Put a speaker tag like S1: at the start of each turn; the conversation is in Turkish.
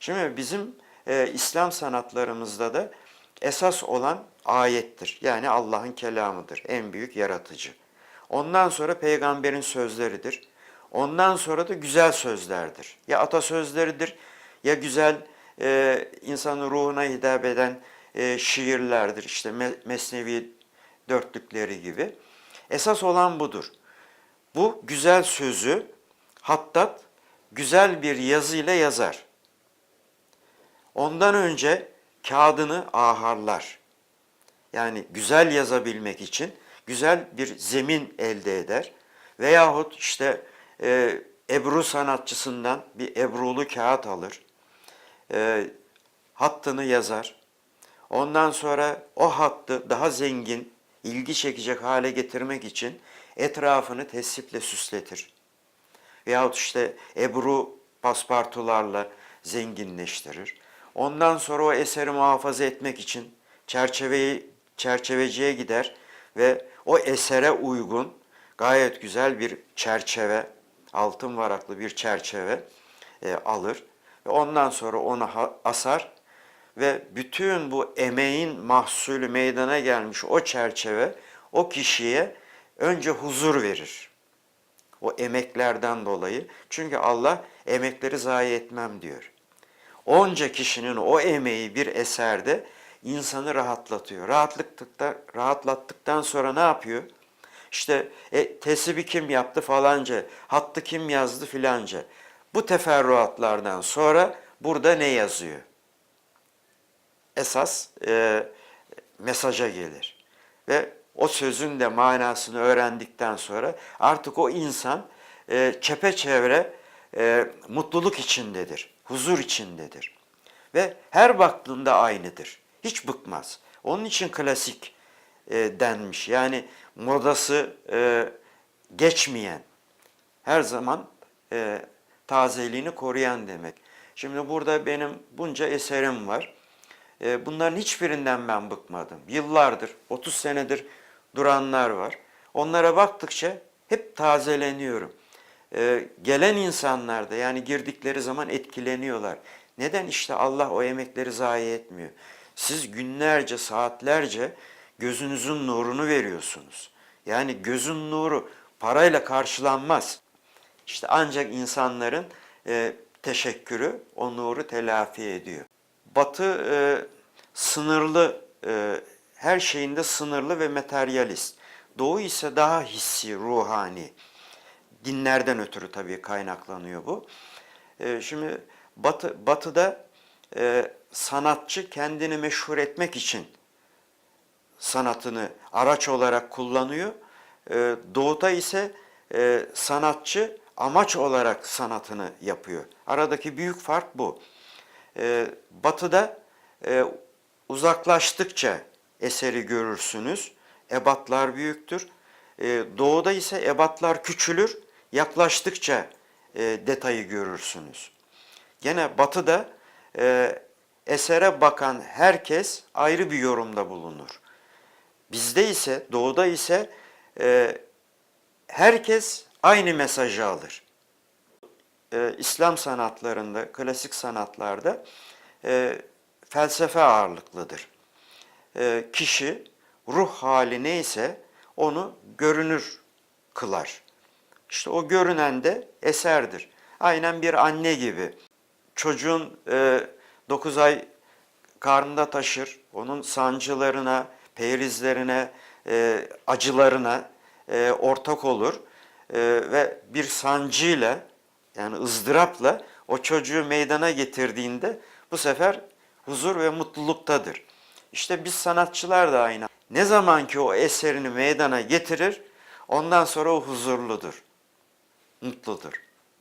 S1: Şimdi bizim e, İslam sanatlarımızda da esas olan ayettir. Yani Allah'ın kelamıdır. En büyük yaratıcı. Ondan sonra peygamberin sözleridir. Ondan sonra da güzel sözlerdir. Ya atasözleridir ya güzel e, insanın ruhuna hitap eden e, şiirlerdir. İşte Me- Mesnevi dörtlükleri gibi. Esas olan budur. Bu güzel sözü Hattat güzel bir yazıyla yazar. Ondan önce kağıdını aharlar. Yani güzel yazabilmek için güzel bir zemin elde eder. Veyahut işte e, ebru sanatçısından bir ebrulu kağıt alır. E, hattını yazar. Ondan sonra o hattı daha zengin, ilgi çekecek hale getirmek için etrafını tesiple süsletir. Veyahut işte ebru paspartularla zenginleştirir. Ondan sonra o eseri muhafaza etmek için çerçeveyi çerçeveciye gider ve o esere uygun gayet güzel bir çerçeve, altın varaklı bir çerçeve e, alır ve ondan sonra onu asar ve bütün bu emeğin mahsulü meydana gelmiş o çerçeve o kişiye önce huzur verir. O emeklerden dolayı. Çünkü Allah emekleri zayi etmem diyor. Onca kişinin o emeği bir eserde insanı rahatlatıyor. Rahatlıkta, rahatlattıktan sonra ne yapıyor? İşte e, tesibi kim yaptı falanca, hattı kim yazdı filanca. Bu teferruatlardan sonra burada ne yazıyor? Esas e, mesaja gelir. Ve o sözün de manasını öğrendikten sonra artık o insan e, çepeçevre e, mutluluk içindedir, huzur içindedir. Ve her baktığında aynıdır. Hiç bıkmaz. Onun için klasik e, denmiş. Yani modası e, geçmeyen, her zaman e, tazeliğini koruyan demek. Şimdi burada benim bunca eserim var. E, bunların hiçbirinden ben bıkmadım. Yıllardır, 30 senedir duranlar var. Onlara baktıkça hep tazeleniyorum. E, gelen insanlar da yani girdikleri zaman etkileniyorlar. Neden? İşte Allah o emekleri zayi etmiyor. Siz günlerce, saatlerce gözünüzün nurunu veriyorsunuz. Yani gözün nuru parayla karşılanmaz. İşte ancak insanların e, teşekkürü o nuru telafi ediyor. Batı e, sınırlı, e, her şeyinde sınırlı ve materyalist. Doğu ise daha hissi, ruhani. Dinlerden ötürü tabii kaynaklanıyor bu. E, şimdi Batı, Batı'da e, sanatçı kendini meşhur etmek için sanatını araç olarak kullanıyor. E, Doğu'da ise e, sanatçı amaç olarak sanatını yapıyor. Aradaki büyük fark bu. E, batı'da e, uzaklaştıkça eseri görürsünüz. Ebatlar büyüktür. Doğu'da ise ebatlar küçülür. Yaklaştıkça e, detayı görürsünüz. Gene batı'da e, esere bakan herkes ayrı bir yorumda bulunur. Bizde ise, doğuda ise e, herkes aynı mesajı alır. E, İslam sanatlarında, klasik sanatlarda e, felsefe ağırlıklıdır. E, kişi ruh hali neyse onu görünür kılar. İşte o görünen de eserdir. Aynen bir anne gibi. Çocuğun 9 ay karnında taşır. Onun sancılarına, perizlerine, e, acılarına e, ortak olur. E, ve bir sancıyla yani ızdırapla o çocuğu meydana getirdiğinde bu sefer huzur ve mutluluktadır. İşte biz sanatçılar da aynı. Ne zaman ki o eserini meydana getirir, ondan sonra o huzurludur, mutludur.